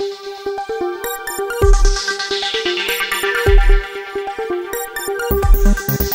Thank you.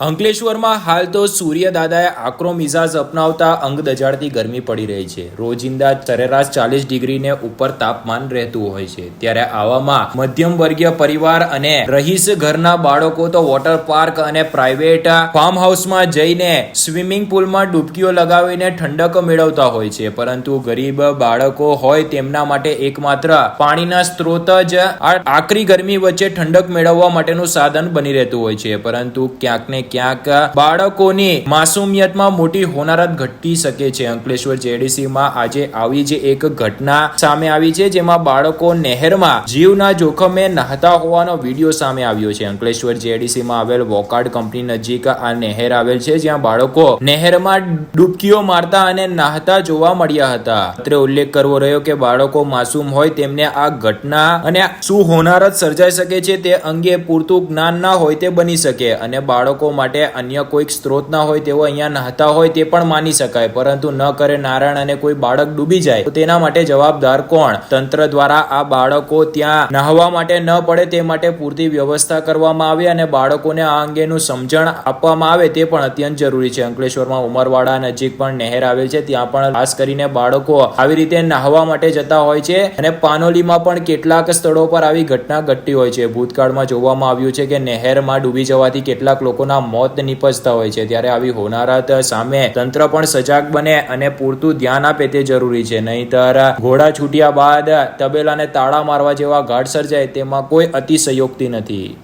અંકલેશ્વરમાં હાલ તો સૂર્યદાદાએ આકરો મિજાજ અપનાવતા અંગ દજાડતી ગરમી પડી રહી છે. રોજિંદા સરેરાશ ચાલીસ ડિગ્રીને ઉપર તાપમાન રહેતું હોય છે. ત્યારે આવામાં મધ્યમ વર્ગીય પરિવાર અને રહીશ ઘરના બાળકો તો વોટર પાર્ક અને પ્રાઇવેટ ફાર્મ હાઉસમાં જઈને સ્વિમિંગ પુલમાં ડૂબકીઓ લગાવીને ઠંડક મેળવતા હોય છે. પરંતુ ગરીબ બાળકો હોય તેમના માટે એકમાત્ર પાણીના સ્ત્રોત જ આકરી ગરમી વચ્ચે ઠંડક મેળવવા માટેનું સાધન બની રહેતું હોય છે. પરંતુ ક્યાંક ને ક્યાંક બાળકોની માસુમિયતમાં મોટી હોનારત ઘટી શકે છે. અંકલેશ્વર જેડીસીમાં આજે આવી જ એક ઘટના સામે આવી છે, જેમાં બાળકો નહેરમાં જીવના જોખમે નહાતા હોવાનો વીડિયો સામે આવ્યો છે. અંકલેશ્વર જેડીસીમાં આવેલ વોકાર્ડ કંપની નજીક આ નહેર આવેલ છે, જ્યાં બાળકો નહેરમાં ડૂબકીઓ મારતા અને નાહતા જોવા મળ્યા હતા. અત્રે ઉલ્લેખ કરવો રહ્યો કે બાળકો માસૂમ હોય તેમને આ ઘટના અને શું હોનારત સર્જાઈ શકે છે તે અંગે પૂરતું જ્ઞાન ના હોય તે બની શકે અને બાળકો માટે અન્ય કોઈક સ્ત્રોત ના હોય તેઓ અહીંયા નહાતા હોય તે પણ માની શકાય. પરંતુ ન કરે નારાયણ અને કોઈ બાળક ડૂબી જાય, તો તેના માટે જવાબદાર કોણ? તંત્ર દ્વારા આ બાળકો ત્યાં નહાવા માટે ન પડે તે માટે પૂરતી વ્યવસ્થા કરવામાં આવે અને બાળકોને આ અંગેનું સમજણ આપવામાં આવે તે પણ અત્યંત જરૂરી છે. અંકલેશ્વરમાં ઉમરવાડા નજીક પણ નહેર આવેલ છે. ત્યાં પણ ખાસ કરીને બાળકો આવી રીતે નહાવા માટે જતા હોય છે અને પાનોલીમાં પણ કેટલાક સ્થળો પર આવી ઘટના ઘટતી હોય છે. ભૂતકાળમાં જોવામાં આવ્યું છે કે નહેરમાં ડૂબી જવાથી કેટલાક લોકોના મોત નિપજતા હોય છે. ત્યારે આવી હોનારત સામે તંત્ર પણ સજાગ બને અને પૂરતું ધ્યાન આપે તે જરૂરી છે. નહીતર ઘોડા છૂટ્યા બાદ તબેલાને તાળા મારવા જેવા ઘાટ સર્જાય તેમાં કોઈ અતિશયોક્તિ નથી.